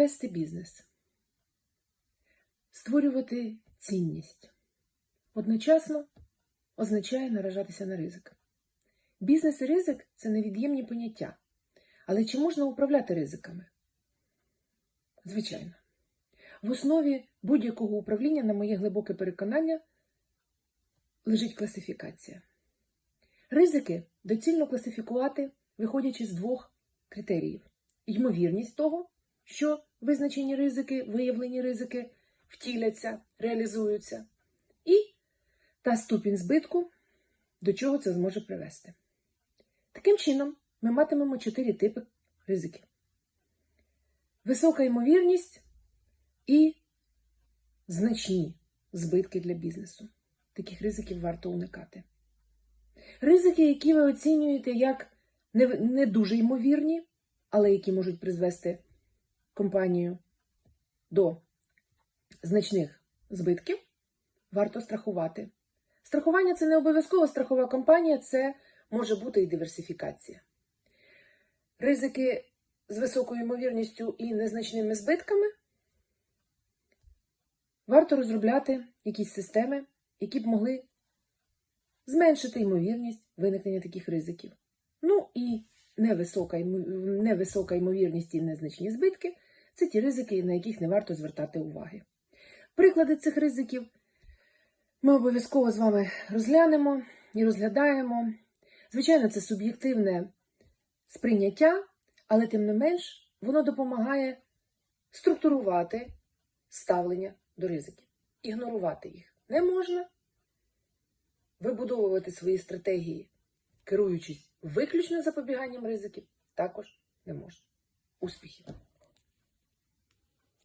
вести бізнес, створювати цінність одночасно означає наражатися на ризик. Бізнес і ризик це невід'ємні поняття. Але чи можна управляти ризиками? Звичайно. В основі будь-якого управління, на моє глибоке переконання, лежить класифікація. Ризики доцільно класифікувати, виходячи з двох критеріїв: ймовірність того, що визначені ризики, виявлені ризики втіляться, реалізуються, і та ступінь збитку, до чого це зможе привести. Таким чином, ми матимемо чотири типи ризиків: висока ймовірність і значні збитки для бізнесу. Таких ризиків варто уникати. Ризики, які ви оцінюєте як не, дуже ймовірні, але які можуть призвести компанію до значних збитків, варто страхувати. Страхування це не обов'язково страхова компанія, це може бути і диверсифікація. Ризики з високою ймовірністю і незначними збитками варто розробляти якісь системи, які б могли зменшити ймовірність виникнення таких ризиків. Ну і невисока, невисока ймовірність і незначні збитки це ті ризики, на яких не варто звертати уваги. Приклади цих ризиків ми обов'язково з вами розглянемо і розглядаємо. Звичайно, це суб'єктивне сприйняття, але тим не менш воно допомагає структурувати ставлення до ризиків. Ігнорувати їх не можна. Вибудовувати свої стратегії, керуючись виключно запобіганням ризиків, також!